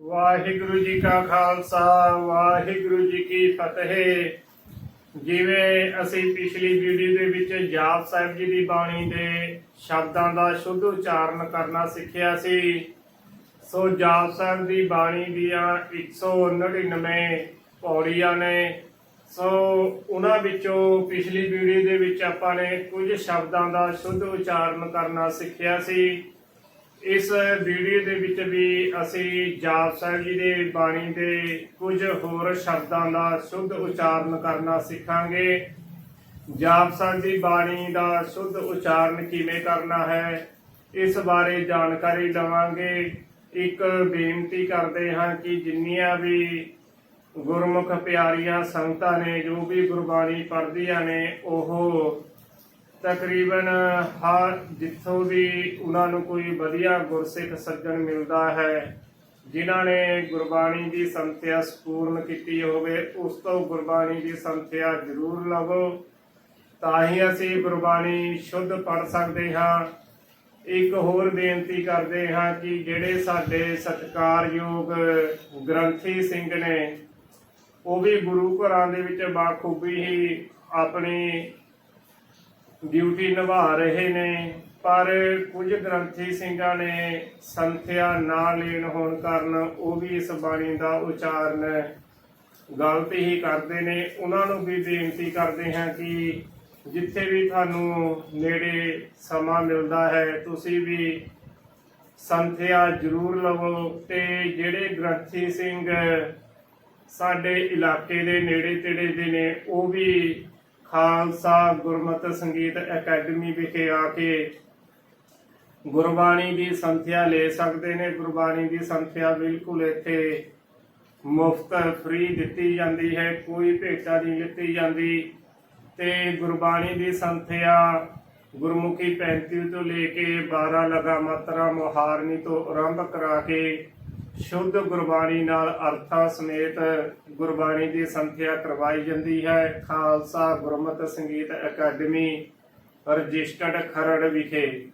ਵਾਹਿਗੁਰੂ ਜੀ ਕਾ ਖਾਲਸਾ, ਵਾਹਿਗੁਰੂ ਜੀ ਕੀ ਫਤਿਹ। ਜਿਵੇਂ ਅਸੀਂ ਪਿਛਲੀ ਵੀਡੀਓ ਦੇ ਵਿੱਚ ਜਾਪ ਸਾਹਿਬ ਜੀ ਦੀ ਬਾਣੀ ਦੇ ਸ਼ਬਦਾਂ ਦਾ ਸ਼ੁੱਧ ਉਚਾਰਨ ਕਰਨਾ ਸਿੱਖਿਆ ਸੀ, ਸੋ ਜਾਪ ਸਾਹਿਬ ਦੀ ਬਾਣੀ ਦੀਆਂ 199 ਪੌੜੀਆਂ ਨੇ। ਸੋ ਉਹਨਾਂ ਵਿੱਚੋਂ ਪਿਛਲੀ ਵੀਡੀਓ ਦੇ ਵਿੱਚ ਆਪਾਂ ਨੇ ਕੁਝ ਸ਼ਬਦਾਂ ਦਾ ਸ਼ੁੱਧ ਉਚਾਰਨ ਕਰਨਾ ਸਿੱਖਿਆ ਸੀ। ਇਸ ਵੀਡੀਓ ਦੇ ਵਿੱਚ ਵੀ ਅਸੀਂ ਜਾਪ ਸਾਹਿਬ ਜੀ ਦੇ ਬਾਣੀ ਦੇ ਕੁਝ ਹੋਰ ਸ਼ਬਦਾਂ ਦਾ ਸ਼ੁੱਧ ਉਚਾਰਨ ਕਰਨਾ ਸਿੱਖਾਂਗੇ। ਜਾਪ ਸਾਹਿਬ ਦੀ ਬਾਣੀ ਦਾ ਸ਼ੁੱਧ ਉਚਾਰਨ ਕਿਵੇਂ ਕਰਨਾ ਹੈ, ਇਸ ਬਾਰੇ ਜਾਣਕਾਰੀ ਲਵਾਂਗੇ। ਇੱਕ ਬੇਨਤੀ ਕਰਦੇ ਹਾਂ ਕਿ ਜਿੰਨੀਆਂ ਵੀ ਗੁਰਮੁਖ ਪਿਆਰੀਆਂ ਸੰਗਤਾਂ ਨੇ, ਜੋ ਵੀ ਗੁਰਬਾਣੀ ਪੜ੍ਹਦੀਆਂ ਨੇ, ਉਹ ਤਕਰੀਬਨ ਹਰ ਜਿੱਥੋਂ ਵੀ ਉਹਨਾਂ ਨੂੰ ਕੋਈ ਵਧੀਆ ਗੁਰਸਿੱਖ ਸੱਜਣ ਮਿਲਦਾ ਹੈ, ਜਿਨ੍ਹਾਂ ਨੇ ਗੁਰਬਾਣੀ ਦੀ ਸੰਥਿਆ ਸੰਪੂਰਨ ਕੀਤੀ ਹੋਵੇ, ਉਸ ਤੋਂ ਗੁਰਬਾਣੀ ਦੀ ਸੰਥਿਆ ਜ਼ਰੂਰ ਲਵੋ। ਤਾਂ ਹੀ ਅਸੀਂ ਗੁਰਬਾਣੀ ਸ਼ੁੱਧ ਪੜ੍ਹ ਸਕਦੇ ਹਾਂ। ਇੱਕ ਹੋਰ ਬੇਨਤੀ ਕਰਦੇ ਹਾਂ ਕਿ ਜਿਹੜੇ ਸਾਡੇ ਸਤਿਕਾਰਯੋਗ ਗ੍ਰੰਥੀ ਸਿੰਘ ਨੇ, ਉਹ ਵੀ ਗੁਰੂ ਘਰਾਂ ਦੇ ਵਿੱਚ ਬਾਖੂਬੀ ਹੀ ਆਪਣੀ ਡਿਊਟੀ ਨਿਭਾ ਰਹੇ ਨੇ, ਪਰ ਕੁਝ ਗ੍ਰੰਥੀ ਸਿੰਘਾਂ ਨੇ ਸੰਥਿਆ ਨਾ ਲੈਣ ਹੋਣ ਕਾਰਨ ਉਹ ਵੀ ਇਸ ਬਾਣੀ ਦਾ ਉਚਾਰਨ ਗਲਤ ਹੀ ਕਰਦੇ ਨੇ। ਉਹਨਾਂ ਨੂੰ ਵੀ ਬੇਨਤੀ ਕਰਦੇ ਹਾਂ ਕਿ ਜਿੱਥੇ ਵੀ ਤੁਹਾਨੂੰ ਨੇੜੇ ਸਮਾਂ ਮਿਲਦਾ ਹੈ, ਤੁਸੀਂ ਵੀ ਸੰਥਿਆ ਜ਼ਰੂਰ ਲਵੋ ਤੇ ਜਿਹੜੇ ਗ੍ਰੰਥੀ ਸਿੰਘ ਸਾਡੇ ਇਲਾਕੇ ਦੇ ਨੇੜੇ ਤੇੜੇ ਦੇ ਨੇ, ਉਹ ਵੀ ਖਾਲਸਾ ਗੁਰਮਤਿ ਸੰਗੀਤ ਅਕੈਡਮੀ ਵਿਖੇ ਆ ਕੇ ਗੁਰਬਾਣੀ ਦੀ ਸੰਥਿਆ ਲੈ ਸਕਦੇ ਨੇ। ਗੁਰਬਾਣੀ ਦੀ ਸੰਥਿਆ ਬਿਲਕੁਲ ਇੱਥੇ ਮੁਫਤ ਫ੍ਰੀ ਦਿੱਤੀ ਜਾਂਦੀ ਹੈ। ਕੋਈ ਭੇਟਾ ਨਹੀਂ ਲਿੱਤੀ ਜਾਂਦੀ। ਤੇ ਗੁਰਬਾਣੀ ਦੀ ਸੰਥਿਆ ਗੁਰਮੁਖੀ 35 ਤੋਂ ਲੈ ਕੇ 12 ਲਗਾ ਮਾਤਰਾ ਮੁਹਾਰਨੀ ਤੋਂ ਆਰੰਭ ਕਰਾ ਕੇ ਸ਼ੁੱਧ ਗੁਰਬਾਣੀ ਨਾਲ ਅਰਥਾਂ ਸਮੇਤ ਗੁਰਬਾਣੀ ਦੀ ਸੰਥਿਆ ਕਰਵਾਈ ਜਾਂਦੀ ਹੈ। ਖਾਲਸਾ ਗੁਰਮਤਿ ਸੰਗੀਤ ਅਕੈਡਮੀ, ਰਜਿਸਟਰਡ ਖਰੜ ਵਿਖੇ।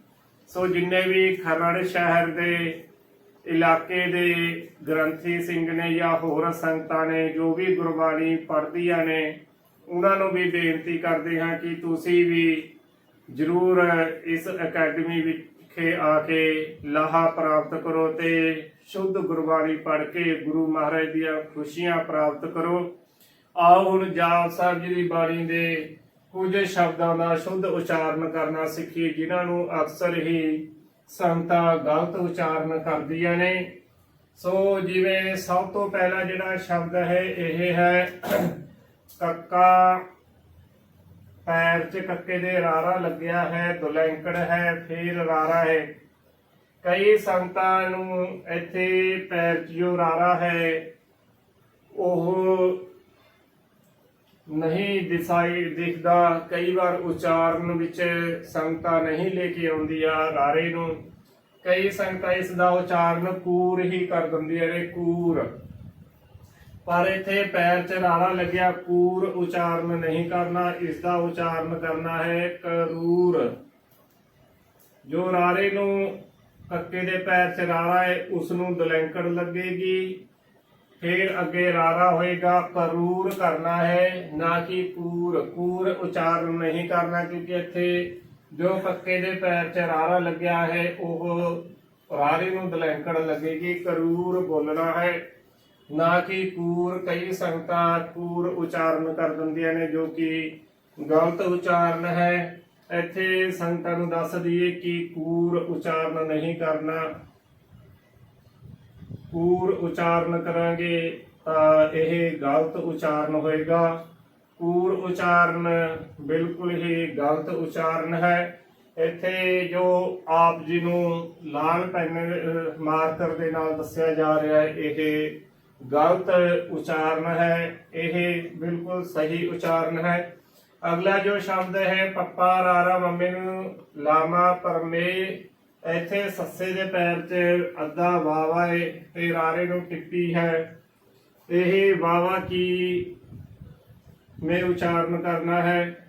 ਸੋ ਜਿੰਨੇ ਵੀ ਖਰੜ ਸ਼ਹਿਰ ਦੇ ਇਲਾਕੇ ਦੇ ਗ੍ਰੰਥੀ ਸਿੰਘ ਨੇ ਜਾਂ ਹੋਰ ਸੰਗਤਾਂ ਨੇ, ਜੋ ਵੀ ਗੁਰਬਾਣੀ ਪੜ੍ਹਦੀਆਂ ਨੇ, ਉਹਨਾਂ ਨੂੰ ਵੀ ਬੇਨਤੀ ਕਰਦੇ ਹਾਂ ਕਿ ਤੁਸੀਂ ਵੀ ਜ਼ਰੂਰ ਇਸ ਅਕੈਡਮੀ ਵਿਖੇ ਆ ਕੇ ਲਾਹਾ ਪ੍ਰਾਪਤ ਕਰੋ ਤੇ ਸ਼ੁੱਧ ਗੁਰਬਾਣੀ ਪੜ੍ਹ ਕੇ ਗੁਰੂ ਮਹਾਰਾਜ ਦੀਆਂ ਖੁਸ਼ੀਆਂ ਪ੍ਰਾਪਤ ਕਰੋ। ਆਓ ਹੁਣ ਜਾਪ ਸਾਹਿਬ ਜੀ ਦੀ ਬਾਣੀ ਦੇ ਕੁਝ ਸ਼ਬਦਾਂ ਦਾ ਸ਼ੁੱਧ ਉਚਾਰਨ ਕਰਨਾ ਸਿੱਖੀਏ, ਜਿਨ੍ਹਾਂ ਨੂੰ ਅਕਸਰ ਹੀ ਸੰਗਤਾਂ ਗਲਤ ਉਚਾਰਨ ਕਰਦੀਆਂ ਨੇ। ਸੋ ਜਿਵੇਂ ਸਭ ਤੋਂ ਪਹਿਲਾ ਜਿਹੜਾ ਸ਼ਬਦ ਹੈ, ਇਹ ਹੈ ਕੱਕਾ। ਪੈਰ 'ਚ ਕੱਕੇ ਦੇ ਰਾਰਾ ਲੱਗਿਆ ਹੈ, ਦੁਲੈਂਕੜ ਹੈ, ਫੇਰ ਰਾਰਾ ਹੈ। ਕਈ ਸੰਗਤਾਂ ਨੂੰ ਇੱਥੇ ਪੈਰ 'ਚ ਰਾਰਾ ਹੈ, ਉਹ ਨਹੀਂ ਦਿਸਾਈ, ਦਿਖਦਾ। ਕਈ ਵਾਰ ਉਚਾਰਨ ਵਿੱਚ ਸੰਗਤਾਂ ਨਹੀਂ ਲੈ ਕੇ ਆਉਂਦੀਆਂ ਰਾਰੇ ਨੂੰ। ਕਈ ਸੰਗਤਾਂ ਇਸ ਦਾ ਉਚਾਰਨ ਕੂਰ ਹੀ ਕਰ ਦਿੰਦੀਆਂ ਨੇ, ਕੂਰ। ਪਰ ਇੱਥੇ ਪੈਰ 'ਚ ਰਾਰਾ ਲੱਗਿਆ, ਕੂਰ ਉਚਾਰਨ ਨਹੀਂ ਕਰਨਾ, ਇਸ ਦਾ ਉਚਾਰਨ ਕਰਨਾ ਹੈ ਕਰੂਰ। ਜੋ ਰਾਰੇ ਨੂੰ ਕੱਕੇ ਦੇ ਪੈਰ 'ਚ ਰਾਰਾ ਹੈ ਉਸ ਨੂੰ ਦਲੈਂਕੜ ਲੱਗੇਗੀ। ਫਿਰ ਅੱਗੇ ਰਾਰਾ ਹੋਏਗਾ ਕਰੂਰ ਕਰਨਾ ਹੈ, ਨਾ ਕਿ ਕੂਰ। ਕੂਰ ਉਚਾਰਨ ਨਹੀਂ ਕਰਨਾ, ਕਿਉਂਕਿ ਇੱਥੇ ਜੋ ਕੱਕੇ ਦੇ ਪੈਰ 'ਚ ਰਾਰਾ ਲੱਗਿਆ ਹੈ, ਉਹ ਰਾਰੇ ਨੂੰ ਦਲੈਂਕੜ ਲੱਗੇਗੀ। ਕਰੂਰ ਬੋਲਣਾ ਹੈ, ਨਾ ਕਿ ਕੂਰ। ਕਈ ਸੰਗਤਾਂ ਕੂਰ ਉਚਾਰਨ ਕਰ ਦਿੰਦੀਆਂ ਨੇ, ਜੋ ਕਿ ਗਲਤ ਉਚਾਰਨ ਹੈ। ਇੱਥੇ ਸੰਗਤਾਂ ਨੂੰ ਦੱਸ ਦਈਏ ਕਿ ਕੂਰ ਉਚਾਰਨ ਨਹੀਂ ਕਰਨਾ। ਕੂਰ ਉਚਾਰਨ ਕਰਾਂਗੇ ਤਾਂ ਇਹ ਗਲਤ ਉਚਾਰਨ ਹੋਏਗਾ। ਕੂਰ ਉਚਾਰਨ ਬਿਲਕੁਲ ਹੀ ਗਲਤ ਉਚਾਰਨ ਹੈ। ਇੱਥੇ ਜੋ ਆਪ ਜੀ ਨੂੰ ਲਾਲ ਪੈਨ ਮਾਰਕਰ ਦੇ ਨਾਲ ਦੱਸਿਆ ਜਾ ਰਿਹਾ ਹੈ, ਇਹ ਗਲਤ ਉਚਾਰਨ ਹੈ। ਇਹ ਬਿਲਕੁਲ ਸਹੀ ਉਚਾਰਨ ਹੈ। ਅਗਲਾ ਜੋ ਸ਼ਬਦ ਹੈ, ਪੱਪਾ ਰਾਰਾ ਮੰਮੇ ਨੂੰ ਲਾਮਾ ਪਰਮੇ, ਇੱਥੇ ਸੱਸੇ ਦੇ ਪੈਰ 'ਚ ਅੱਧਾ ਵਾਵਾ ਹੈ ਤੇ ਰਾਰੇ ਨੂੰ ਟਿੱਪੀ ਹੈ। ਇਹ ਵਾਵਾ ਕੀ ਮੇ ਉਚਾਰਨ ਕਰਨਾ ਹੈ?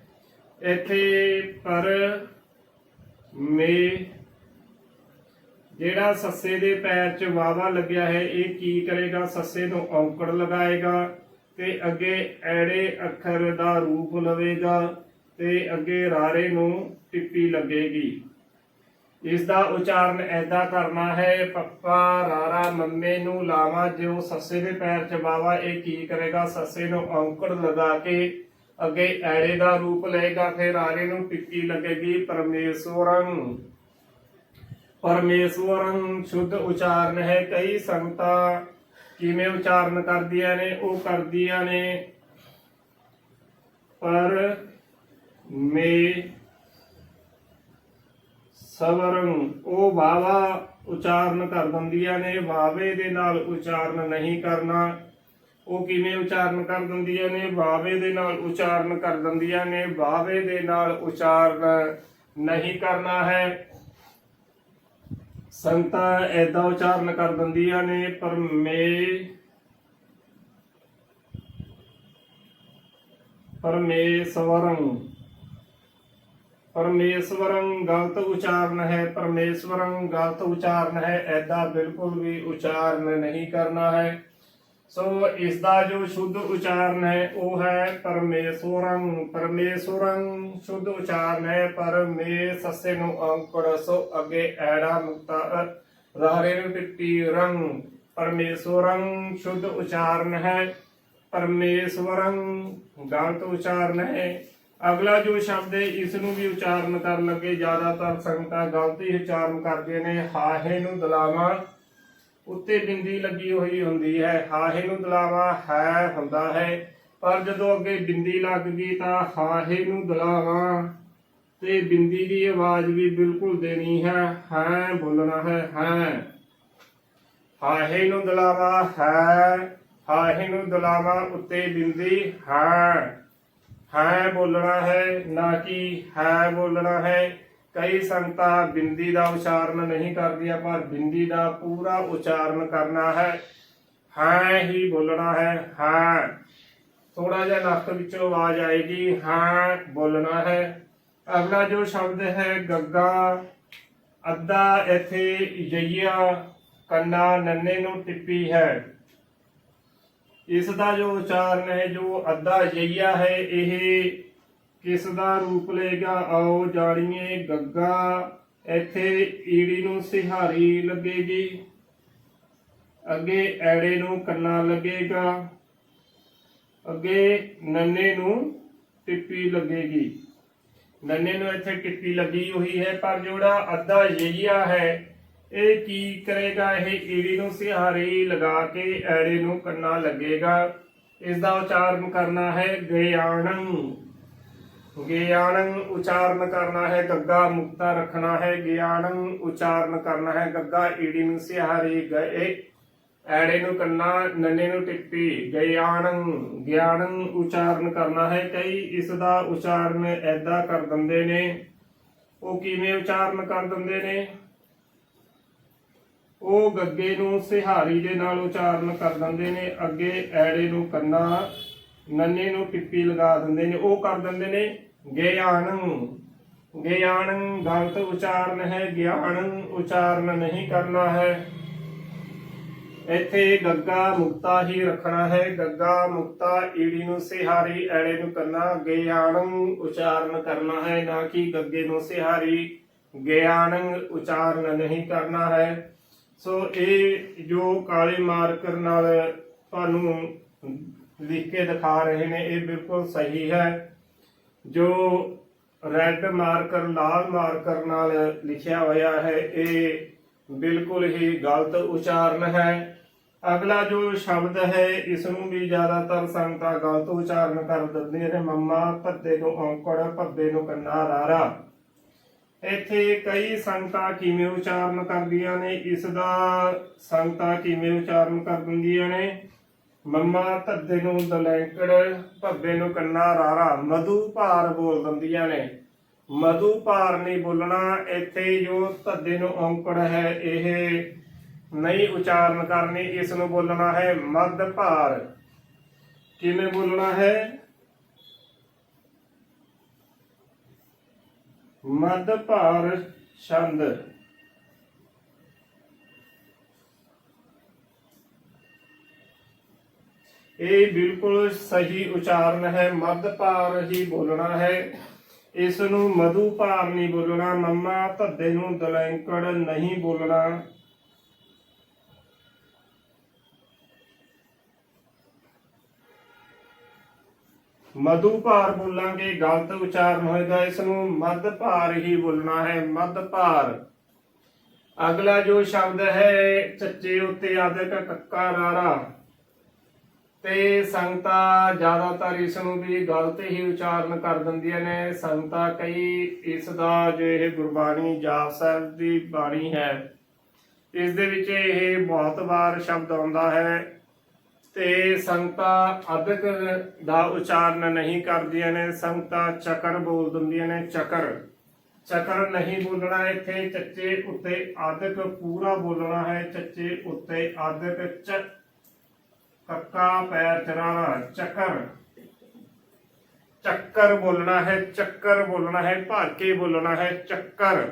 ਇੱਥੇ ਪਰ ਮੇ, ਜਿਹੜਾ ਸੱਸੇ ਦੇ ਪੈਰ 'ਚ ਵਾਵਾ ਲੱਗਿਆ ਹੈ, ਇਹ ਕੀ ਕਰੇਗਾ? ਸੱਸੇ ਨੂੰ ਔਂਕੜ ਲਗਾਏਗਾ। ਤੇ ਅੱਗੇ ਐੜੇ ਅੱਖਰ ਦਾ ਰੂਪ ਲਵੇਗਾ ਤੇ ਅੱਗੇ ਰਾਰੇ ਨੂੰ ਟਿੱਪੀ ਲੱਗੇਗੀ। ਇਸ ਦਾ ਉਚਾਰਨ ਐਦਾਂ ਕਰਨਾ ਹੈ, ਪੱਪਾ, ਰਾਰਾ, ਮੰਮੇ ਨੂੰ ਲਾਵਾ ਜੋ ਸੱਸੇ ਦੇ ਪੈਰ 'ਚ ਇਹ ਕੀ ਕਰੇਗਾ? ਸੱਸੇ ਨੂੰ ਔਂਕੜ ਲਗਾ ਕੇ ਅੱਗੇ ਐੜੇ ਦਾ ਰੂਪ ਲਏਗਾ, ਫਿਰ ਰਾਰੇ ਨੂੰ ਟਿੱਪੀ ਲੱਗੇਗੀ, ਪਰਮੇਸ਼ਵਰੰ। ਪਰਮੇਸ਼ਵਰੰ ਸ਼ੁੱਧ ਉਚਾਰਨ ਹੈ, ਕਈ ਸੰਗਤਾਂ ਕਿਵੇਂ ਉਚਾਰਨ ਕਰਦੀਆਂ ਨੇ, ਉਹ ਕਰਦੀਆਂ ਨੇ। ਪਰ ਮੇ ਸਵਰੰ, ਉਹ ਵਾਵਾ ਉਚਾਰਨ ਕਰ ਦਿੰਦੀਆਂ ਨੇ, ਵਾਵੇ ਦੇ ਨਾਲ ਉਚਾਰਨ ਨਹੀਂ ਕਰਨਾ। ਉਹ ਕਿਵੇਂ ਉਚਾਰਨ ਕਰ ਦਿੰਦੀਆਂ ਨੇ? ਵਾਵੇ ਦੇ ਨਾਲ ਉਚਾਰਨ ਕਰ ਦਿੰਦੀਆਂ ਨੇ। ਵਾਵੇ ਦੇ ਨਾਲ ਉਚਾਰਨ ਨਹੀਂ ਕਰਨਾ ਹੈ। ਸੰਗਤਾਂ ਐਦਾਂ ਉਚਾਰਨ ਕਰ ਦਿੰਦੀਆਂ ਨੇ ਪਰਮੇ ਪਰਮੇਸ਼ਵਰੰ ਪਰਮੇਸ਼ਵਰੰ ਗਲਤ ਉਚਾਰਨ ਹੈ ਪਰਮੇਸ਼ਵਰੰ ਗਲਤ ਉਚਾਰਨ ਹੈ ਐਦਾਂ ਬਿਲਕੁਲ ਵੀ ਉਚਾਰਨ ਨਹੀਂ ਕਰਨਾ ਹੈ। ਸੋ ਇਸ ਦਾ ਜੋ ਸ਼ੁੱਧ ਉਚਾਰਨ ਹੈ, ਉਹ ਹੈ ਪਰਮੇਸ਼ਵਰੰ। ਪਰਮੇਸ਼ਵਰੰ ਸ਼ੁੱਧ ਉਚਾਰਨ ਹੈ ਪਰਮੇ ਸੱਸੇ ਨੂੰ ਅੰਕੜ ਸੋ ਅੱਗੇ ਐੜਾ ਮੁਕਤਾ ਰਾਰੇ ਨੂੰ ਟਿੱਪੀ ਰੰਗ। ਪਰਮੇਸ਼ਵਰੰ ਸ਼ੁੱਧ ਉਚਾਰਨ ਹੈ, ਪਰਮੇਸ਼ਵਰੰ ਗਲਤ ਉਚਾਰਨ ਹੈ। ਅਗਲਾ ਜੋ ਸ਼ਬਦ ਹੈ, ਇਸ ਨੂੰ ਵੀ ਉਚਾਰਨ ਕਰਨ ਲੱਗੇ। ਜ਼ਿਆਦਾਤਰ ਸੰਗਤਾਂ ਗਲਤੀ ਉਚਾਰਨ ਕਰਦੇ ਨੇ। ਹਾਹੇ ਨੂੰ ਦਲਾਵਾਂ। ਉੱਤੇ ਬਿੰਦੀ ਲੱਗੀ ਹੋਈ ਹੁੰਦੀ ਹੈ। ਹਾਹੇ ਨੂੰ ਦਲਾਵਾ ਹੈ ਹੁੰਦਾ ਹੈ, ਪਰ ਜਦੋਂ ਅੱਗੇ ਬਿੰਦੀ ਲੱਗ ਗਈ ਤਾਂ ਹਾਹੇ ਨੂੰ ਦਲਾਵਾ। ਤੇ ਬਿੰਦੀ ਦੀ ਆਵਾਜ਼ ਵੀ ਬਿਲਕੁਲ ਦੇਣੀ ਹੈ ਹੈ ਬੋਲਣਾ ਹੈ ਹੈ। ਹਾਹੇ ਨੂੰ ਦਲਾਵਾ ਹੈ, ਹਾਹੇ ਨੂੰ ਦਲਾਵਾ ਉੱਤੇ ਬਿੰਦੀ, ਹੈ। ਹੈ ਬੋਲਣਾ ਹੈ, ਨਾ ਕਿ ਹੈ ਬੋਲਣਾ ਹੈ। ਕਈ ਸੰਗਤਾਂ ਬਿੰਦੀ ਦਾ ਉਚਾਰਨ ਨਹੀਂ ਕਰਦੀਆਂ, ਪਰ ਬਿੰਦੀ ਦਾ ਪੂਰਾ ਉਚਾਰਨ ਕਰਨਾ ਹੈ। ਹੈ ਹੀ ਬੋਲਣਾ ਹੈ, ਹਾਂ। ਥੋੜਾ ਜਿਹਾ ਨੱਕ ਵਿੱਚੋਂ ਆਵਾਜ਼ ਆਏਗੀ, ਹਾਂ ਬੋਲਣਾ ਹੈ। ਅਗਲਾ ਜੋ ਸ਼ਬਦ ਹੈ, ਗੱਗਾ, ਅੱਧਾ ਇੱਥੇ ਜਈਆ, ਕੰਨਾ ਨੰਨੇ ਨੂੰ ਟਿੱਪੀ ਹੈ। ਇਸ ਦਾ ਜੋ ਉਚਾਰਨ ਹੈ, ਜੋ ਅੱਧਾ ਜਈਆ ਹੈ, ਇਹ ਕਿਸ ਦਾ ਰੂਪ ਲਏਗਾ? ਆਓ ਜਾਣੀਏ ਗੱਗਾ। ਇੱਥੇ ਈੜੀ ਨੂੰ ਸਿਹਾਰੀ ਲੱਗੇਗੀ। ਅੱਗੇ ਐੜੇ ਨੂੰ ਕੰਨਾ ਲੱਗੇਗਾ। ਅੱਗੇ ਨੰਨੇ ਨੂੰ ਟਿੱਪੀ ਲੱਗੇਗੀ। ਨੰਨੇ ਨੂੰ ਇੱਥੇ ਟਿੱਪੀ ਲੱਗੀ ਹੋਈ ਹੈ, ਪਰ ਜਿਹੜਾ ਅੱਧਾ ਜਈਆ ਹੈ। ਇਹ ਕੀ ਕਰੇਗਾ? ਇਹ ਈੜੀ ਨੂੰ ਸਿਹਾਰੀ ਲਗਾ ਕੇ ਐੜੇ ਨੂੰ ਕੰਨਾ ਲੱਗੇਗਾ। ਇਸ ਦਾ ਉਚਾਰਨ ਕਰਨਾ ਹੈ ਗਿਆਨੰ ਗਿਆਨੰ ਉਚਾਰਨ ਕਰਨਾ ਹੈ, ਗੱਗਾ ਮੁਕਤਾ ਰੱਖਣਾ ਹੈ, ਗਿਆਨੰ ਉਚਾਰਨ ਕਰਨਾ ਹੈ, ਗੱਗਾ ਈੜੀ ਨੂੰ ਸਿਹਾਰੀ ਗਏ, ਐੜੇ ਨੂੰ ਕੰਨਾ, ਨੰਨੇ ਨੂੰ ਟਿੱਪੀ, ਗਿਆਨੰ ਗਿਆਨੰ ਉਚਾਰਨ ਕਰਨਾ ਹੈ, ਕਈ ਇਸ ਦਾ ਉਚਾਰਨ ਐਦਾਂ ਕਰ ਦਿੰਦੇ ਨੇ। ਉਹ ਕਿਵੇਂ ਉਚਾਰਨ ਕਰ ਦਿੰਦੇ ਨੇ? ਉਹ ਗੱਗੇ ਨੂੰ ਸਿਹਾਰੀ ਦੇ ਨਾਲ ਉਚਾਰਨ ਕਰ ਦਿੰਦੇ ਨੇ, ਅੱਗੇ ਐੜੇ ਨੂੰ ਕੰਨਾ, ਨੰਨੇ ਨੂੰ ਟਿੱਪੀ ਲਗਾ ਦਿੰਦੇ ਨੇ, ਉਹ ਕਰ ਦਿੰਦੇ ਨੇ। ਗਿਆਨ, ਗਿਆਨੰ ਗਲਤ ਉਚਾਰਨ ਹੈ, ਗਿਆਨੰ ਉਚਾਰਨ ਨਹੀਂ ਕਰਨਾ ਹੈ। ਇੱਥੇ ਗੱਗਾ ਮੁਕਤਾ ਹੀ ਰੱਖਣਾ ਹੈ। ਗੱਗਾ ਮੁਕਤਾ ਈੜੀ ਨੂੰ ਸਿਹਾਰੀ, ਐੜੇ ਨੂੰ ਕਰਨਾ ਗਿਆਨੰ ਉਚਾਰਨ ਕਰਨਾ ਹੈ, ਨਾ ਕਿ ਗੱਗੇ ਨੂੰ ਸਿਹਾਰੀ। ਗਿਆਨ ਉਚਾਰਨ ਨਹੀਂ ਕਰਨਾ ਹੈ। ਸੋ ਇਹ ਜੋ ਕਾਲੇ ਮਾਰਕਰ ਨਾਲ ਤੁਹਾਨੂੰ ਲਿਖ ਕੇ ਦਿਖਾ ਰਹੇ ਨੇ, ਇਹ ਬਿਲਕੁਲ ਸਹੀ ਹੈ। ਜੋ ਰੈੱਡ ਮਾਰਕਰ, ਲਾਲ ਮਾਰਕਰ ਨਾਲ ਲਿਖਿਆ ਹੋਇਆ ਹੈ, ਇਹ ਬਿਲਕੁਲ ਹੀ ਗਲਤ ਉਚਾਰਨ ਹੈ। ਅਗਲਾ ਜੋ ਸ਼ਬਦ ਹੈ ਇਸ ਨੂੰ ਵੀ ਜ਼ਿਆਦਾਤਰ ਸੰਗਤਾਂ ਗਲਤ ਉਚਾਰਨ ਕਰ ਦਿੰਦੀਆਂ ਨੇ। ਮੰਮਾ, ਭੱਦੇ ਨੂੰ ਔਂਕੜ, ਭੱਬੇ ਨੂੰ ਕੰਨਾ ਰਾਰਾ। ਇੱਥੇ ਕਈ ਸੰਗਤਾਂ ਕਿਵੇਂ ਉਚਾਰਨ ਕਰਦੀਆਂ ਨੇ? ਇਸ ਦਾ ਸੰਗਤਾਂ ਕਿਵੇਂ ਉਚਾਰਨ ਕਰ ਦਿੰਦੀਆਂ ਨੇ? ਮੰਮਾ ਧੱਦੇ ਨੂੰ ਦਲੈਂਕੜ ਭੱਬੇ ਨੂੰ ਕੰਨਾ ਰਾਰਾ। ਮਧੂ ਭਾਰ ਬੋਲ ਦਿੰਦੀਆਂ ਨੇ। ਮਧੂ ਭਾਰ ਨਹੀਂ ਬੋਲਣਾ, ਇੱਥੇ ਜੋ ਧੱਦੇ ਨੂੰ ਔਂਕੜ ਹੈ, ਇਹ ਨਹੀਂ ਉਚਾਰਨ ਕਰਨੀ, ਇਸ ਨੂੰ ਬੋਲਣਾ ਹੈ ਮੱਧ ਭਾਰ। ਕਿਵੇਂ ਬੋਲਣਾ ਹੈ? ਮੱਧ ਭਾਰ ਛੰਦ। ਇਹ ਬਿਲਕੁਲ ਸਹੀ ਉਚਾਰਨ ਹੈ, ਮੱਧ ਭਾਰ ਹੀ ਬੋਲਣਾ ਹੈ। ਇਸ ਨੂੰ ਮਧੂ ਭਾਰ ਨਹੀਂ ਬੋਲਣਾ, ਮੰਮਾ ਧੱਦੇ ਨੂੰ ਦਲੈਂਕੜ ਨਹੀਂ ਬੋਲਣਾ। ਮਧੂ ਭਾਰ ਬੋਲਾਂਗੇ, ਗਲਤ ਉਚਾਰਨ ਹੋਏਗਾ, ਇਸ ਨੂੰ ਮੱਧ ਭਾਰ ਹੀ ਬੋਲਣਾ ਹੈ, ਮੱਧ ਭਾਰ। ਅਗਲਾ ਜੋ ਸ਼ਬਦ ਹੈ, ਚੱਚੇ ਉੱਤੇ ਆਦਿਕ ਕੱਕਾ ਰਾਰਾ। ਤੇ ਸੰਗਤਾਂ ਜ਼ਿਆਦਾਤਰ ਇਸ ਨੂੰ ਵੀ ਗਲਤ ਹੀ ਉਚਾਰਨ ਕਰ ਦਿੰਦੀਆਂ ਨੇ। ਸੰਗਤਾਂ ਕਈ ਇਸ ਦਾ ਜੋ ਇਹ ਗੁਰਬਾਣੀ ਜਾਪ ਸਾਹਿਬ ਦੀ ਬਾਣੀ ਹੈ, ਇਸ ਦੇ ਵਿੱਚ ਇਹ ਬਹੁਤ ਵਾਰ ਸ਼ਬਦ ਆਉਂਦਾ ਹੈ ਤੇ ਸੰਗਤਾਂ ਅਦਕ ਦਾ ਉਚਾਰਨ ਨਹੀਂ ਕਰਦੀਆਂ ਨੇ। ਸੰਗਤਾਂ ਚੱਕਰ ਬੋਲ ਦਿੰਦੀਆਂ ਨੇ, ਚੱਕਰ। ਚੱਕਰ ਨਹੀਂ ਬੋਲਣਾ, ਇੱਥੇ ਚੱਚੇ ਉੱਤੇ ਆਦਕ ਪੂਰਾ ਬੋਲਣਾ ਹੈ। ਚੱਚੇ ਉੱਤੇ ਆਦਕ ਚ ਪੈਰ ਚਰਾਣਾ ਚੱਕਰ। ਚੱਕਰ ਬੋਲਣਾ ਹੈ, ਚੱਕਰ ਬੋਲਣਾ ਹੈ, ਭਾਕੇ ਬੋਲਣਾ ਹੈ, ਚੱਕਰ।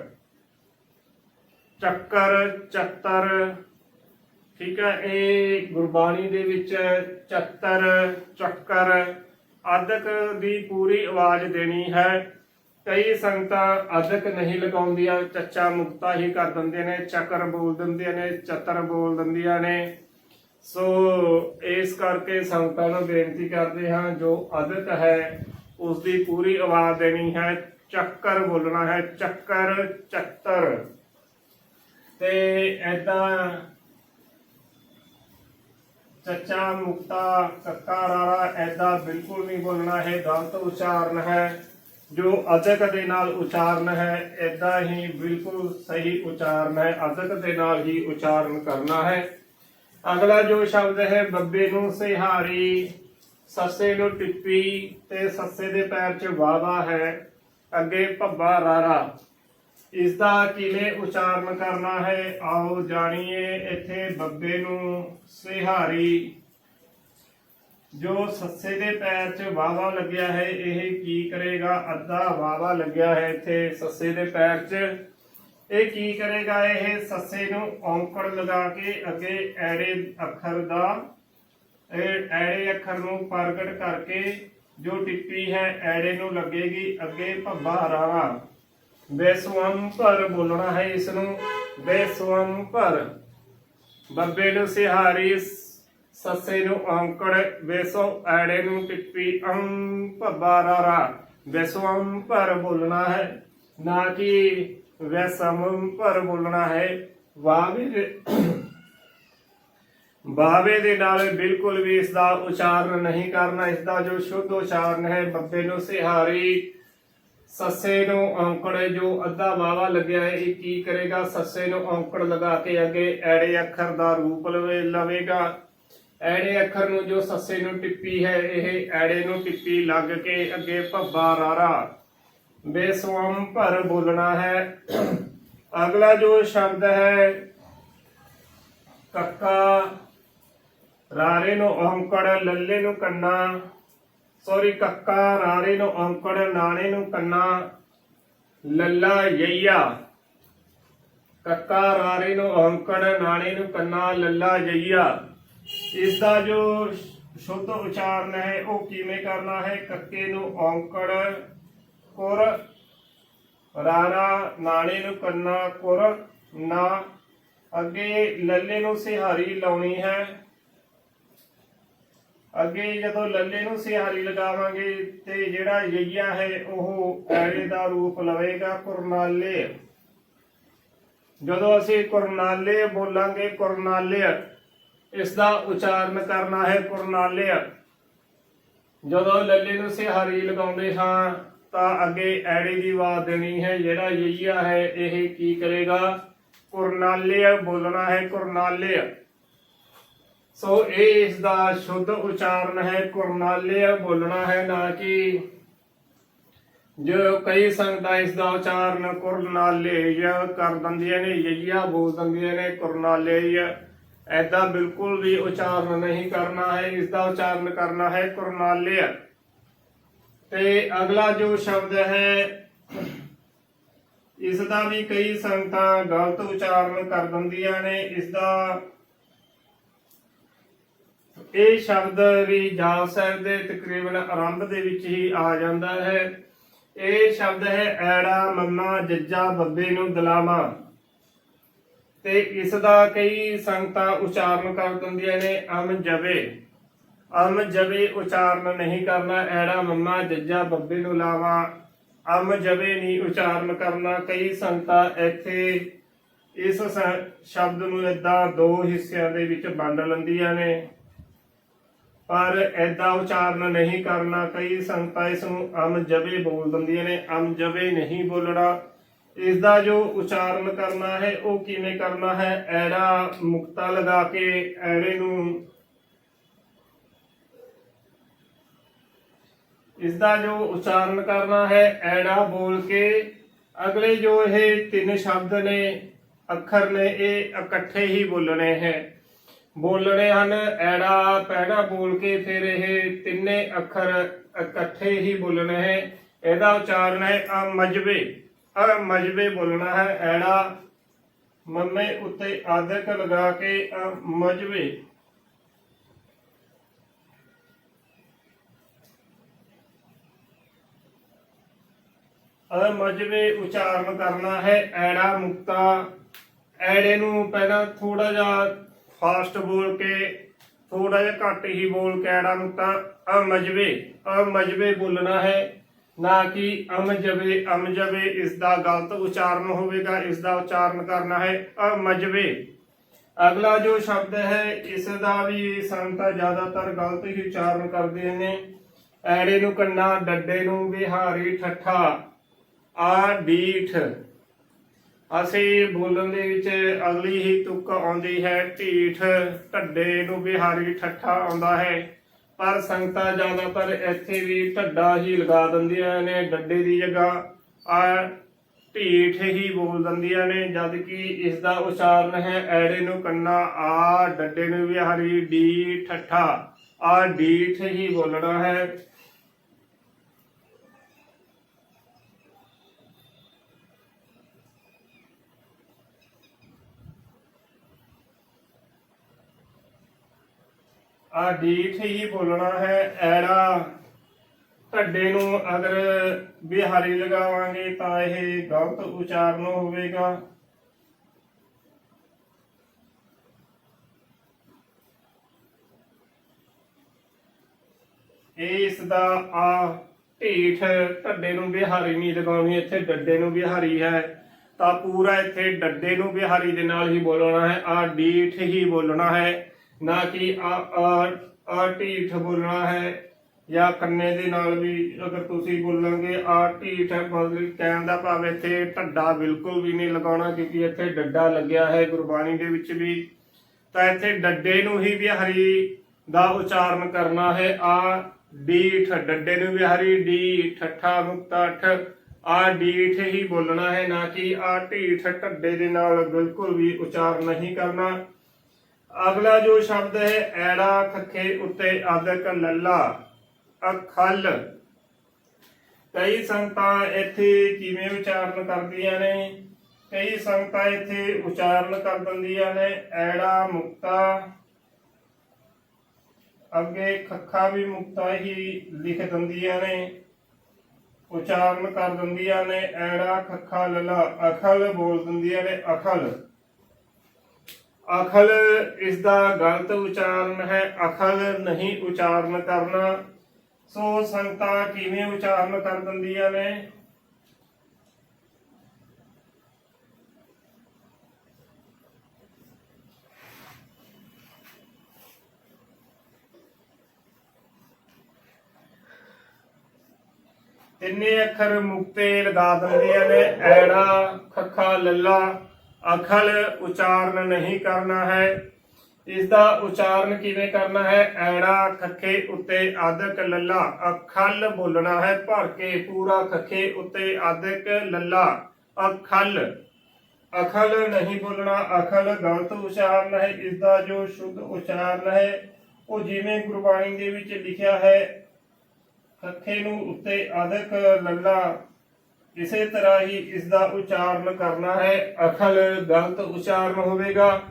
ਚੱਕਰ, ਚੱਤਰ। ਠੀਕ ਹੈ, ਇਹ ਗੁਰਬਾਣੀ ਦੇ ਵਿੱਚ ਚੱਤਰ, ਚੱਕਰ, ਅਦਕ ਦੀ ਪੂਰੀ ਆਵਾਜ਼ ਦੇਣੀ ਹੈ। ਕਈ ਸੰਗਤਾਂ ਅਦਕ ਨਹੀਂ ਲਗਾਉਂਦੀਆਂ, ਚੱਚਾ ਮੁਕਤਾ ਹੀ ਕਰ ਦਿੰਦੇ ਨੇ, ਚੱਕਰ ਬੋਲ ਦਿੰਦੇ ਨੇ, ਚੱਤਰ ਬੋਲ ਦਿੰਦੀਆਂ ਨੇ। ਸੋ ਇਸ ਕਰਕੇ ਸੰਗਤਾਂ ਨੂੰ ਬੇਨਤੀ ਕਰਦੇ ਹਾਂ, ਜੋ ਅਦਕ ਹੈ ਉਸ ਦੀ ਪੂਰੀ ਆਵਾਜ਼ ਦੇਣੀ ਹੈ। ਚੱਕਰ ਬੋਲਣਾ ਹੈ, ਚੱਕਰ, ਚੱਤਰ। ਤੇ ਐਦਾਂ ਚੱਚਾ, ਮੁਕਤਾ, ਕੱਕਾ, ਰਾਰਾ ਐਦਾ ਬਿਲਕੁਲ ਨਹੀਂ ਬੋਲਣਾ ਹੈ ਗਲਤ ਉਚਾਰਨ ਹੈ। ਜੋ ਅਜਕ ਦੇ ਨਾਲ ਉਚਾਰਨ ਹੈ ਐਦਾ ਹੀ ਬਿਲਕੁਲ ਸਹੀ ਉਚਾਰਨ ਹੈ। ਅਜਕ ਦੇ ਨਾਲ ਹੀ ਉਚਾਰਨ ਕਰਨਾ ਹੈ। ਅਗਲਾ ਜੋ ਸ਼ਬਦ ਹੈ, ਬੱਬੇ ਨੂੰ ਸਿਹਾਰੀ, ਸੱਸੇ ਨੂੰ ਟਿੱਪੀ ਤੇ ਸੱਸੇ ਦੇ ਪੈਰ 'ਚ ਵਾਵਾ ਹੈ, ਅੱਗੇ ਭੱਬਾ ਰਾਰਾ। ਇਸ ਦਾ ਕਿਵੇਂ ਉਚਾਰਨ ਕਰਨਾ ਹੈ, ਆਓ ਜਾਣੀਏ ਇੱਥੇ ਬੱਬੇ ਨੂੰ ਸਿਹਾਰੀ। ਜੋ ਸੱਸੇ ਦੇ ਪੈਰ 'ਚ ਵਾਵਾ ਲੱਗਿਆ ਹੈ, ਇਹ ਕੀ ਕਰੇਗਾ? ਅੱਧਾ ਵਾਵਾ ਲੱਗਿਆ ਹੈ ਇੱਥੇ ਸੱਸੇ ਦੇ ਪੈਰ 'ਚ। ਇਹ ਕੀ ਕਰੇਗਾ ਇਹ ਸੱਸੇ ਨੂੰ ਔਂਕੜ ਲਗਾ ਕੇ ਅੱਗੇ ਐੜੇ ਅੱਖਰ ਦਾ, ਇਹ ਐੜੇ ਅੱਖਰ ਨੂੰ ਪ੍ਰਗਟ ਕਰਕੇ ਜੋ ਟਿੱਪੀ ਹੈ ਐੜੇ ਨੂੰ ਲੱਗੇਗੀ ਅੱਗੇ ਭੱਬਾ ਰਾਵਾ ਬੇਸਵੰ ਪਰ ਬੋਲਣਾ ਹੈ ਇਸ ਨੂੰ ਬੇਸਵੰ ਪਰ ਬੱਬੇ ਨੂੰ ਸਿਹਾਰੀ ਸੱਸੇ ਨੂੰ ਔਂਕੜ ਬੇਸੋ ਐੜੇ ਨੂੰ ਟਿੱਪੀ ਅੰਮ ਭੱਬਾ ਰਾਰਾ ਬੇਸਵੰ ਪਰ ਬੋਲਣਾ ਹੈ, ਨਾ ਕਿ ਵੈਸਮ ਪਰ ਬੋਲਣਾ ਹੈ। ਵਾਵੇ ਦੇ ਬਾਵੇ ਦੇ ਨਾਲ ਬਿਲਕੁਲ ਵੀ ਇਸ ਦਾ ਉਚਾਰਨ ਨਹੀਂ ਕਰਨਾ, ਇਸ ਦਾ ਜੋ ਸ਼ੁੱਧ ਉਚਾਰਨ ਹੈ, ਬੱਬੇ ਨੂੰ ਸਿਹਾਰੀ, ਸੱਸੇ ਨੂੰ ਔਂਕੜ, ਜੋ ਅੱਧਾ ਵਾਵਾ ਲੱਗਿਆ ਹੈ, ਇਹ ਕੀ ਕਰੇਗਾ? ਸੱਸੇ ਨੂੰ ਔਂਕੜ ਲਗਾ ਕੇ ਅੱਗੇ ਐੜੇ ਅੱਖਰ ਦਾ ਰੂਪ ਲਵੇ ਲਵੇਗਾ। ਐੜੇ ਅੱਖਰ ਨੂੰ ਜੋ ਸੱਸੇ ਨੂੰ ਟਿੱਪੀ ਹੈ, ਇਹ ਐੜੇ ਨੂੰ ਟਿੱਪੀ ਲੱਗ ਕੇ ਅੱਗੇ ਭੱਬਾ ਰਾਰਾ। ਬੇਸਵਮ ਭਰ ਬੋਲਣਾ ਹੈ। ਅਗਲਾ ਜੋ ਸ਼ਬਦ ਹੈ, ਕੱਕਾ, ਰਾਰੇ ਨੂੰ ਔਂਕੜ, ਲੱਲੇ ਨੂੰ ਕੰਨਾ। ਸੌਰੀ ਕੱਕਾ, ਰਾਰੇ ਨੂੰ ਔਂਕੜ, ਨਾਣੇ ਨੂੰ ਕੰਨਾ। ਲੱਲਾ, ਯਈਆ। ਕੱਕਾ, ਰਾਰੇ ਨੂੰ ਔਂਕੜ, ਨਾਣੇ ਨੂੰ ਕੰਨਾ, ਲੱਲਾ, ਯਈਆ। ਇਸ ਦਾ ਜੋ ਸ਼ੁੱਧ ਉਚਾਰਨ ਹੈ, ਉਹ ਕਿਵੇਂ ਕਰਨਾ ਹੈ? ਕੱਕੇ ਨੂੰ ਔਂਕੜ ਕੁਰ। ਰਾਣਾ ਨਾਣੇ ਨੂੰ ਕੰਨਾ ਕੁਰ। ਨਾ, ਅੱਗੇ ਲੱਲੇ ਨੂੰ ਸਿਹਾਰੀ ਲਾਉਣੀ ਹੈ। ਅੱਗੇ ਜਦੋਂ ਲੱਲੇ ਨੂੰ ਸਿਹਾਰੀ ਲਗਾਵਾਂਗੇ ਤੇ ਜਿਹੜਾ ਯਈਆ ਹੈ, ਉਹ ਐੜੇ ਦਾ ਰੂਪ ਲਵੇਗਾ ਕੁਰਨਾਲੇ। ਜਦੋਂ ਅਸੀਂ ਕੁਰਨਾਲੇ ਬੋਲਾਂਗੇ, ਕੁਰਨਾਲੇ ਇਸ ਦਾ ਉਚਾਰਨ ਕਰਨਾ ਹੈ ਕੁਰਨਾਲੇ। ਜਦੋਂ ਲੱਲੇ ਨੂੰ ਸਿਹਾਰੀ ਲਗਾਉਂਦੇ ਹਾਂ ਤਾਂ ਅੱਗੇ ਐੜੀ ਦੀ ਆਵਾਜ਼ ਦੇਣੀ ਹੈ, ਜਿਹੜਾ ਯਈਆ ਹੈ, ਇਹ ਕੀ ਕਰੇਗਾ? ਕੁਰਨਾਲੇ ਬੋਲਣਾ ਹੈ ਕੁਰਨਾਲੇ ਸੋ ਇਹ ਇਸ ਦਾ ਸ਼ੁੱਧ ਉਚਾਰਨ ਹੈ, ਕੁਰਨਾਲੇ ਬੋਲਣਾ ਹੈ ਨਾ ਕਿ ਜੋ ਕਈ ਸੰਗਤਾਂ ਇਸ ਦਾ ਉਚਾਰਨ ਕੁਰਨਾਲੇ ਜ ਕਰ ਦਿੰਦੀਆਂ ਨੇ ਯਈਆ ਬੋਲ ਦਿੰਦੀਆਂ ਨੇ, ਕੁਰਨਾਲੇ ਐਦਾ ਬਿਲਕੁਲ ਵੀ ਉਚਾਰਨ ਨਹੀਂ ਕਰਨਾ ਹੈ ਇਸ ਦਾ ਉਚਾਰਨ ਕਰਨਾ ਹੈ ਕੁਰਨਾਲੇ ਤੇ ਅਗਲਾ ਜੋ ਸ਼ਬਦ ਹੈ ਇਸ ਦਾ ਵੀ ਕਈ ਸੰਗਤਾਂ ਗਲਤ ਉਚਾਰਨ ਕਰ ਦਿੰਦੀਆਂ ਨੇ। ਇਸ ਦਾ ਇਹ ਸ਼ਬਦ ਵੀ ਜਾਲ ਸਾਹਿਬ ਦੇ ਤਕਰੀਬਨ ਆਰੰਭ ਦੇ ਵਿੱਚ ਹੀ ਆ ਜਾਂਦਾ ਹੈ। ਇਹ ਸ਼ਬਦ ਹੈ, ਐੜਾ ਮੰਮਾ ਜੱਜਾ, ਬੱਬੇ ਨੂੰ ਦਲਾਮਾ। ਤੇ ਇਸ ਦਾ ਕਈ ਸੰਗਤਾਂ ਉਚਾਰਨ ਕਰ ਦਿੰਦੀਆਂ ਨੇ, ਅਮ ਜਵੇ। ਅਮ ਜਵੇ ਉਚਾਰਨ ਨਹੀਂ ਕਰਨਾ, ਐੜਾ ਮੰਮਾ ਜੱਜਾ ਬੱਬੇ ਨੂੰ ਲਾਵਾ। ਅਮ ਜਵੇ ਨਹੀਂ ਉਚਾਰਨ ਕਰਨਾ, ਕਈ ਸੰਗਤਾਂ ਇੱਥੇ ਇਸ ਸ਼ਬਦ ਨੂੰ ਏਦਾਂ ਦੋ ਹਿੱਸਿਆਂ ਦੇ ਵਿੱਚ ਵੰਡ ਲੈਂਦੀਆਂ ਨੇ। ਪਰ ਐਦਾਂ ਉਚਾਰਨ ਨਹੀਂ ਕਰਨਾ, ਕਈ ਸੰਗਤਾਂ ਇਸ ਨੂੰ ਅਮ ਜਵੇ ਬੋਲ ਦਿੰਦੀਆਂ ਨੇ। ਅਮ ਜਵੇ ਨਹੀਂ ਬੋਲਣਾ ਇਸ ਦਾ ਜੋ ਉਚਾਰਨ ਕਰਨਾ ਹੈ, ਉਹ ਕਿਵੇਂ ਕਰਨਾ ਹੈ? ਐੜਾ ਮੁਕਤਾ ਲਗਾ ਕੇ ਐੜੇ ਨੂੰ ਇਸ ਦਾ ਜੋ ਉਚਾਰਨ ਕਰਨਾ ਹੈ, ਐੜਾ ਬੋਲ ਕੇ ਅਗਲੇ ਜੋ ਇਹ ਤਿੰਨ ਸ਼ਬਦ ਨੇ, ਅੱਖਰ ਨੇ, ਇਹ ਇਕੱਠੇ ਹੀ ਬੋਲਣੇ ਹੈ। ਬੋਲਣੇ ਹਨ, ਐੜਾ, ਪੈੜਾ ਬੋਲ ਕੇ ਫਿਰ ਇਹ ਤਿੰਨੇ ਅੱਖਰ ਇਕੱਠੇ ਹੀ ਬੋਲਣੇ ਹੈ। ਇਹਦਾ ਉਚਾਰਨ ਹੈ ਅਮਜ਼ਬੇ ਅਮਜ਼ਬੇ ਬੋਲਣਾ ਹੈ, ਐੜਾ। ਮੰਮੇ ਉੱਤੇ ਆਦਕ ਲਗਾ ਕੇ ਅਮਜਵੇ। ਅਮਜਵੇ ਉਚਾਰਨ ਕਰਨਾ ਹੈ, ਐੜਾ ਮੁਕਤਾ। ਐੜੇ ਨੂੰ ਪਹਿਲਾਂ ਥੋੜਾ ਜਿਹਾ ਫਾਸਟ ਬੋਲ ਕੇ ਥੋੜਾ ਜਿਹਾ ਘੱਟ ਹੀ ਬੋਲ ਕੇ ਐੜਾ ਮੁਕਤਾ। ਅਮਜਵੇ ਅਮਜਵੇ ਬੋਲਣਾ ਹੈ, ਨਾ ਕਿ ਅਮਜਵੇ ਅਮਜਵੇ ਇਸ ਦਾ ਗਲਤ ਉਚਾਰਨ ਹੋਵੇਗਾ ਇਸ ਦਾ ਉਚਾਰਨ ਕਰਨਾ ਹੈ, ਅਮਜਵੇ। ਅਗਲਾ ਜੋ ਸ਼ਬਦ ਹੈ ਇਸ ਦਾ ਵੀ ਸੰਤਾ ਜ਼ਿਆਦਾਤਰ ਗਲਤ ਹੀ ਉਚਾਰਨ ਕਰਦੇ ਨੇ। ਐੜੇ ਨੂੰ ਕੰਨਾ, ਡੱਡੇ ਨੂੰ, ਬਿਹਾਰੀ, ਠੱਠਾ। ਆ ਅਸੀਂ ਬੋਲਣ ਦੇ ਵਿੱਚ ਅਗਲੀ ਹੀ ਤੁਕ ਆਉਂਦੀ ਹੈ, ਢੀਠ। ਢੱਡੇ ਨੂੰ ਬਿਹਾਰੀ ਠੱਠਾ ਆਉਂਦਾ ਹੈ। ਪਰ ਸੰਗਤਾਂ ਜ਼ਿਆਦਾਤਰ ਇੱਥੇ ਵੀ ਢੱਡਾ ਹੀ ਲਗਾ ਦਿੰਦੀਆਂ ਨੇ, ਡੱਡੇ ਦੀ ਜਗ੍ਹਾ ਆ ਢੀਠ ਹੀ ਬੋਲ ਦਿੰਦੀਆਂ ਨੇ ਜਦ ਕਿ ਇਸ ਦਾ ਉਚਾਰਨ ਹੈ, ਐੜੇ ਨੂੰ ਕੰਨਾ ਆ ਡੱਡੇ ਨੂੰ ਬਿਹਾਰੀ ਡੀ ਠੱਠਾ। ਆ ਡੀਠ ਹੀ ਬੋਲਣਾ ਹੈ। ਆ ਡੀਠ ਹੀ ਬੋਲਣਾ ਹੈ ਐੜਾ। ਢੱਡੇ ਨੂੰ ਅਗਰ ਬਿਹਾਰੀ ਲਗਾਵਾਂਗੇ ਤਾਂ ਇਹ ਗਲਤ ਉਚਾਰਨ ਹੋਵੇਗਾ। ਇਸ ਦਾ ਆ ਢੀਠ ਢੱਡੇ ਨੂੰ ਬਿਹਾਰੀ ਨਹੀਂ ਲਗਾਉਣੀ, ਇੱਥੇ ਡੱਡੇ ਨੂੰ ਬਿਹਾਰੀ ਹੈ। ਤਾਂ ਪੂਰਾ ਇੱਥੇ ਡੱਡੇ ਨੂੰ ਬਿਹਾਰੀ ਦੇ ਨਾਲ ਹੀ ਬੋਲਣਾ ਹੈ ਆ ਡੀਠ ਹੀ ਬੋਲਣਾ ਹੈ। ਨਾ ਕਿ ਆ ਆ ਢੀਠ ਬੋਲਣਾ ਹੈ ਜਾਂ ਕੰਨੇ ਦੇ ਨਾਲ ਵੀ ਅਗਰ ਤੁਸੀਂ ਬੋਲੋਗੇ, ਆ ਢੀਠ ਮਤਲਬ ਕਹਿਣ ਦਾ ਭਾਵ ਇੱਥੇ ਢੱਡਾ ਬਿਲਕੁਲ ਵੀ ਨਹੀਂ ਲਗਾਉਣਾ ਕਿਉਂਕਿ ਇੱਥੇ ਡੱਡਾ ਲੱਗਿਆ ਹੈ ਗੁਰਬਾਣੀ ਦੇ ਵਿੱਚ ਵੀ। ਤਾਂ ਇੱਥੇ ਡੱਡੇ ਨੂੰ ਹੀ ਬਿਹਾਰੀ ਦਾ ਉਚਾਰਨ ਕਰਨਾ ਹੈ। ਆ ਡੀਠ ਡੱਡੇ ਨੂੰ ਬਿਹਾਰੀ ਡੀ ਠੱਠਾ ਮੁਕਤਾ ਠ ਆ ਡੀਠ ਹੀ ਬੋਲਣਾ ਹੈ, ਨਾ ਕਿ ਆ ਢੀਠ ਢੱਡੇ ਦੇ ਨਾਲ ਬਿਲਕੁਲ ਵੀ ਉਚਾਰਨ ਨਹੀਂ ਕਰਨਾ। ਅਗਲਾ ਜੋ ਸ਼ਬਦ ਹੈ, ਐੜਾ ਖੱਖੇ ਉੱਤੇ ਆਦਕ ਲੱਲਾ, ਅਖਲ। ਕਈ ਸੰਗਤਾਂ ਇੱਥੇ ਕਿਵੇਂ ਉਚਾਰਨ ਕਰਦੀਆਂ ਨੇ? ਕਈ ਸੰਗਤਾਂ ਇੱਥੇ ਉਚਾਰਨ ਕਰ ਦਿੰਦੀਆਂ ਨੇ, ਐੜਾ ਮੁਕਤਾ। ਅੱਗੇ ਖੱਖਾ ਵੀ ਮੁਕਤਾ ਹੀ ਲਿਖ ਦਿੰਦੀਆਂ ਨੇ, ਉਚਾਰਨ ਕਰ ਦਿੰਦੀਆਂ ਨੇ, ਐੜਾ, ਖੱਖਾ, ਲੱਲਾ, ਅਖਲ ਬੋਲ ਦਿੰਦੀਆਂ ਨੇ, ਅਖਲ। ਅਖਲ ਇਸ ਦਾ ਗਲਤ ਉਚਾਰਨ ਹੈ, ਅਖਲ ਨਹੀਂ ਉਚਾਰਨ ਕਰਨਾ। ਸੋ ਸੰਗਤਾਂ ਕਿਵੇਂ ਉਚਾਰਨ ਕਰ ਦਿੰਦੀਆਂ ਨੇ? ਤਿੰਨੇ ਅੱਖਰ ਮੁਕਤੇ ਲਗਾ ਦਿੰਦੀਆਂ ਨੇ, ਐੜਾ, ਖੱਖਾ, ਲੱਲਾ। ਅਖਲ ਉਚਾਰਨ ਨਹੀਂ ਕਰਨਾ ਹੈ। ਇਸ ਦਾ ਉਚਾਰਨ ਕਿਵੇਂ ਕਰਨਾ ਹੈ? ਐੜਾ ਖੱਖੇ ਉੱਤੇ ਆਦਕ ਲੱਲਾ, ਅਖਲ ਬੋਲਣਾ ਹੈ। ਭਰ ਕੇ ਪੂਰਾ ਖੱਖੇ ਉੱਤੇ ਆਦਕ ਲੱਲਾ, ਅਖਲ। ਅਖਲ ਨਹੀਂ ਬੋਲਣਾ, ਅਖਲ ਗਲਤ ਉਚਾਰਨ ਹੈ। ਇਸ ਦਾ ਜੋ ਸ਼ੁੱਧ ਉਚਾਰਨ ਹੈ, ਉਹ ਜਿਵੇਂ ਗੁਰਬਾਣੀ ਦੇ ਵਿੱਚ ਲਿਖਿਆ ਹੈ, ਖੱਖੇ ਨੂੰ ਉੱਤੇ ਆਦਕ ਲੱਲਾ ਇਸੇ ਤਰ੍ਹਾਂ ਹੀ ਇਸ ਦਾ ਉਚਾਰਨ ਕਰਨਾ ਹੈ। ਅਖਲ ਗਲਤ ਉਚਾਰਨ ਹੋਵੇਗਾ।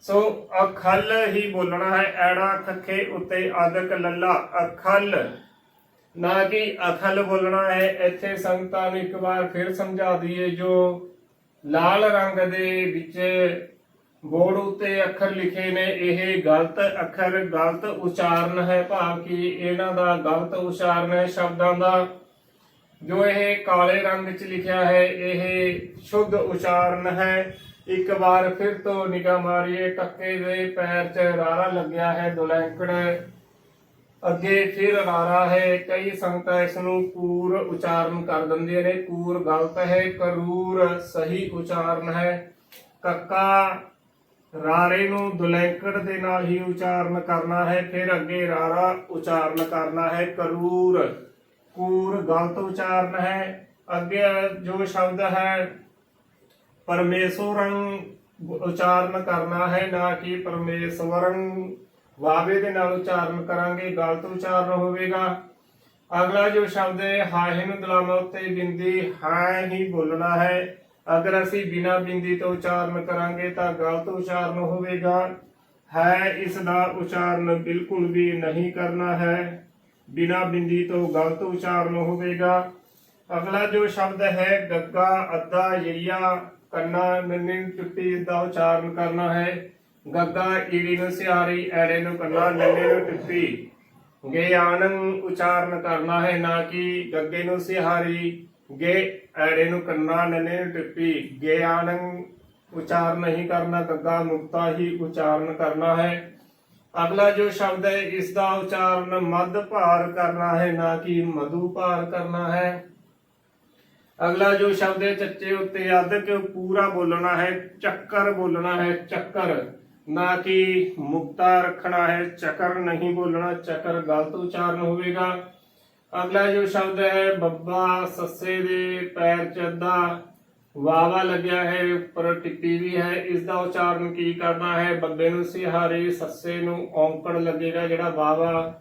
ਸੋ ਅਖਲ ਹੀ ਬੋਲਣਾ ਹੈ। ਐੜਾ ਖੱਖੇ ਉੱਤੇ ਅਦਕ ਲੱਲਾ। ਅਖਲ ਨਾ ਕਿ ਅਖਲ ਬੋਲਣਾ ਹੈ। ਇੱਥੇ ਸੰਗਤਾਂ ਨੂੰ ਇੱਕ ਵਾਰ ਫਿਰ ਸਮਝਾ ਦਈਏ, ਜੋ ਲਾਲ ਰੰਗ ਦੇ ਵਿੱਚ ਬੋਰਡ ਉੱਤੇ ਅੱਖਰ ਲਿਖੇ ਨੇ, ਇਹ ਗਲਤ ਅੱਖਰ, ਗਲਤ ਉਚਾਰਨ ਹੈ। ਭਾਵ ਕਿ ਇਹਨਾਂ ਦਾ ਗਲਤ ਉਚਾਰਨ ਹੈ। ਸ਼ਬਦਾਂ ਦਾ ਜੋ ਇਹ ਕਾਲੇ ਰੰਗ ਵਿੱਚ ਲਿਖਿਆ ਹੈ, ਇਹ ਸ਼ੁੱਧ ਉਚਾਰਨ ਹੈ। ਇੱਕ ਵਾਰ ਫਿਰ ਤੋਂ ਨਿਗਾਹ ਮਾਰੀਏ ਕੱਕੇ ਦੇ ਪੈਰ 'ਚ ਰਾਰਾ ਲੱਗਿਆ ਹੈ, ਦੁਲੈਂਕੜ। ਅੱਗੇ ਫਿਰ ਰਾਰਾ ਹੈ। ਕਈ ਸੰਗਤਾਂ ਇਸ ਨੂੰ ਕੂਰ ਉਚਾਰਨ ਕਰ ਦਿੰਦੀਆਂ ਨੇ। ਕੂਰ ਗਲਤ ਹੈ, ਕਰੂਰ ਸਹੀ ਉਚਾਰਨ ਹੈ। ਕੱਕਾ ਰਾਰੇ ਨੂੰ ਦੁਲੈਂਕੜ ਦੇ ਨਾਲ ਹੀ ਉਚਾਰਨ ਕਰਨਾ ਹੈ, ਫਿਰ ਅੱਗੇ ਰਾਰਾ ਉਚਾਰਨ ਕਰਨਾ ਹੈ, ਕਰੂਰ। ਕੂਰ ਗਲਤ ਉਚਾਰਨ ਹੈ। ਅੱਗੇ ਜੋ ਸ਼ਬਦ ਹੈ, ਪਰਮੇਸ਼ਵਰੰ ਉਚਾਰਨ ਕਰਨਾ ਹੈ, ਨਾ ਕਿ ਪਰਮੇਸ਼ਵਰੰ ਵਾਵੇ ਦੇ ਨਾਲ ਉਚਾਰਨ ਕਰਾਂਗੇ, ਗਲਤ ਉਚਾਰਨ ਹੋਵੇਗਾ। ਅਗਲਾ ਜੋ ਸ਼ਬਦ ਹੈ ਹਾਹੇ ਨੂੰ ਦਲਾਮਾ ਉੱਤੇ ਬਿੰਦੀ, ਹਾਂ ਹੀ ਬੋਲਣਾ ਹੈ। ਅਗਰ ਅਸੀਂ ਬਿਨਾ ਬਿੰਦੀ ਤੋਂ ਉਚਾਰਨ ਕਰਾਂਗੇ ਤਾਂ ਗਲਤ ਉਚਾਰਨ ਹੋਵੇਗਾ। ਹੈ, ਇਸ ਦਾ ਉਚਾਰਨ ਬਿਲਕੁਲ ਵੀ ਨਹੀਂ ਕਰਨਾ ਹੈ। ਬਿਨਾ ਬਿੰਦੀ ਤੋਂ ਗਲਤ ਉਚਾਰਨ ਹੋਵੇਗਾ। ਅਗਲਾ ਜੋ ਸ਼ਬਦ ਹੈ, ਗੱਗਾ, ਅੱਧਾ ਯਈਆ ਕੰਨਾ ਨੰਨੀ ਟੁੱਟੀ ਦਾ ਉਚਾਰਨ ਕਰਨਾ ਹੈ। ਗੱਗਾ, ਈੜੀ ਨੂੰ ਸਿਆਰੀ, ਐੜੇ ਨੂੰ ਕੰਨਾ ਨੰਨੇ ਨੂੰ ਟੁੱਟੀ। ਗਿਆਨੰ ਉਚਾਰਨ ਕਰਨਾ ਹੈ, ਨਾ ਕਿ ਗੱਗੇ ਨੂੰ ਸਿਹਾਰੀ, ਗੇ, ਐੜੇ ਨੂੰ ਕੰਨਾ ਨੰਨੇ ਨੂੰ ਟੁੱਟੀ। ਗਿਆਨੰ ਉਚਾਰਨ ਨਹੀਂ ਕਰਨਾ, ਗੱਗਾ ਮੁਕਤਾ ਹੀ ਉਚਾਰਨ ਕਰਨਾ ਹੈ। ਅਗਲਾ ਜੋ ਸ਼ਬਦ ਹੈ ਇਸ ਦਾ ਉਚਾਰਨ ਮੱਧ ਭਾਰ ਕਰਨਾ ਹੈ, ਨਾ ਕਿ ਮਧੂ ਭਾਰ ਕਰਨਾ ਹੈ। ਅਗਲਾ ਜੋ ਸ਼ਬਦ ਹੈ, ਚੱਚੇ ਉੱਤੇ ਅਧਕ ਪੂਰਾ ਬੋਲਣਾ ਹੈ, ਚੱਕਰ ਬੋਲਣਾ ਹੈ, ਚੱਕਰ। ਨਾ ਕਿ ਮੁਕਤਾ ਰੱਖਣਾ ਹੈ, ਚੱਕਰ ਨਹੀਂ ਬੋਲਣਾ, ਚੱਕਰ ਗਲਤ ਉਚਾਰਨ ਹੋਵੇਗਾ। ਅਗਲਾ ਜੋ ਸ਼ਬਦ ਹੈ, ਬੱਬਾ ਸੱਸੇ ਦੇ ਪੈਰ ਚ ਵਾਵਾ ਲੱਗਿਆ ਹੈ, ਉੱਪਰ ਟਿੱਪੀ ਵੀ ਹੈ। ਇਸ ਦਾ ਉਚਾਰਨ ਕੀ ਕਰਨਾ ਹੈ? ਬੱਬੇ ਨੂੰ ਸਿਹਾਰੇ ਸੱਸੇ ਨੂੰ ਔਂਕੜ ਲੱਗੇਗਾ, ਜਿਹੜਾ ਵਾਵਾ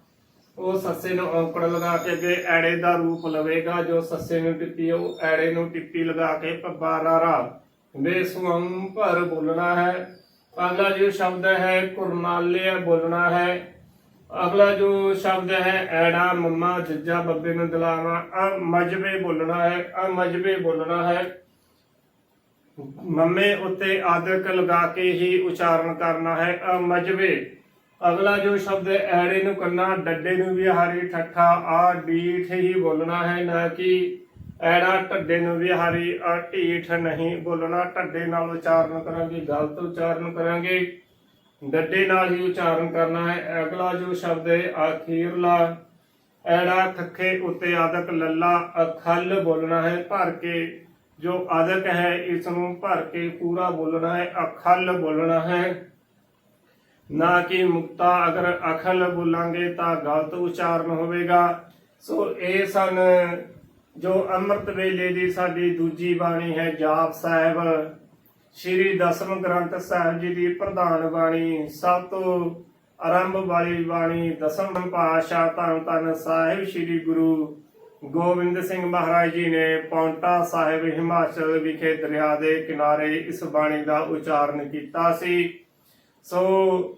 ਉਹ ਸੱਸੇ ਨੂੰ ਔਂਕੜ ਲਗਾ ਕੇ ਅੱਗੇ ਐੜੇ ਦਾ ਰੂਪ ਲਵੇਗਾ। ਜੋ ਸੱਸੇ ਨੂੰ ਟਿੱਪੀ, ਉਹ ਐੜੇ ਨੂੰ ਟਿੱਪੀ ਲਗਾ ਕੇ ਪੱਬਾ ਰਾਰਾ। ਬੇਸਵੰ ਭਰ ਬੋਲਣਾ ਹੈ। ਅਗਲਾ ਜੋ ਸ਼ਬਦ ਹੈ ਕੁਰਨਾਲੇ ਬੋਲਣਾ ਹੈ। ਅਗਲਾ ਜੋ ਸ਼ਬਦ ਹੈ, ਐੜਾ, ਮੰਮਾ, ਜੱਜਾ, ਬੱਬੇ ਨੂੰ ਦਿਲਾਵਾ। ਅ ਮਜਬੇ ਬੋਲਣਾ ਹੈ ਅ ਮਜਬੇ ਬੋਲਣਾ ਹੈ। ਮੰਮੇ ਉੱਤੇ ਆਦਿਕ ਲਗਾ ਕੇ ਹੀ ਉਚਾਰਨ ਕਰਨਾ ਹੈ ਅ ਅਗਲਾ ਜੋ ਸ਼ਬਦ ਐੜੇ ਨੂੰ ਕੰਨਾ, ਡੱਡੇ ਨੂੰ ਵੀ ਠੱਠਾ, ਆ ਡੀਠ ਹੀ ਬੋਲਣਾ ਹੈ ਨਾ ਕਿ ਐੜਾ ਢੱਡੇ ਨੂੰ ਵੀ ਆ ਢੀਠ ਨਹੀਂ ਬੋਲਣਾ। ਢੱਡੇ ਨਾਲ ਉਚਾਰਨ ਕਰਾਂਗੇ, ਗਲਤ ਉਚਾਰਨ ਕਰਾਂਗੇ, ਡੱਡੇ ਨਾਲ ਹੀ ਉਚਾਰਨ ਕਰਨਾ ਹੈ। ਅਗਲਾ ਜੋ ਸ਼ਬਦ ਹੈ ਆਖੀਰਲਾ ਐੜਾ ਖੱਖੇ ਉੱਤੇ ਆਦਕ ਲੱਲਾ, ਅਖਲ ਬੋਲਣਾ ਹੈ, ਭਰ ਕੇ ਜੋ ਆਦਕ ਹੈ, ਇਸ ਨੂੰ ਭਰ ਕੇ ਪੂਰਾ ਬੋਲਣਾ ਹੈ, ਅਖਲ ਬੋਲਣਾ ਹੈ। ਨਾ ਕਿ ਮੁਕਤਾ, ਅਗਰ ਅਖਲ ਬੋਲਾਂਗੇ ਤਾਂ ਗਲਤ ਉਚਾਰਨ ਹੋਵੇਗਾ। ਸੋ ਇਹ ਸਨ ਜੋ ਅੰਮ੍ਰਿਤ ਵੇਲੇ ਦੀ ਸਾਡੀ ਦੂਜੀ ਬਾਣੀ ਹੈ, ਜਾਪ ਸਾਹਿਬ। ਸ਼੍ਰੀ ਦਸਮ ਗ੍ਰੰਥ ਸਾਹਿਬ ਜੀ ਦੀ ਪ੍ਰਧਾਨ ਬਾਣੀ, ਸਭ ਤੋਂ ਆਰੰਭ ਵਾਲੀ ਬਾਣੀ, ਦਸਮ ਪਾਤਸ਼ਾਹ ਧੰਨ ਧੰਨ ਸਾਹਿਬ ਸ਼੍ਰੀ ਗੁਰੂ ਗੋਬਿੰਦ ਸਿੰਘ ਮਹਾਰਾਜ ਜੀ ਨੇ ਪੌਂਟਾ ਸਾਹਿਬ ਹਿਮਾਚਲ ਵਿਖੇ ਦਰਿਆ ਦੇ ਕਿਨਾਰੇ ਇਸ ਬਾਣੀ ਦਾ ਉਚਾਰਨ ਕੀਤਾ ਸੀ। ਸੋ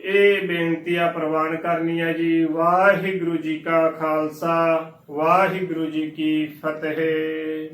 ਇਹ ਬੇਨਤੀਆਂ ਪ੍ਰਵਾਨ ਕਰਨੀ ਹੈ ਜੀ, ਵਾਹਿਗੁਰੂ ਜੀ ਕਾ ਖਾਲਸਾ, ਵਾਹਿਗੁਰੂ ਜੀ ਕੀ ਫਤਿਹ।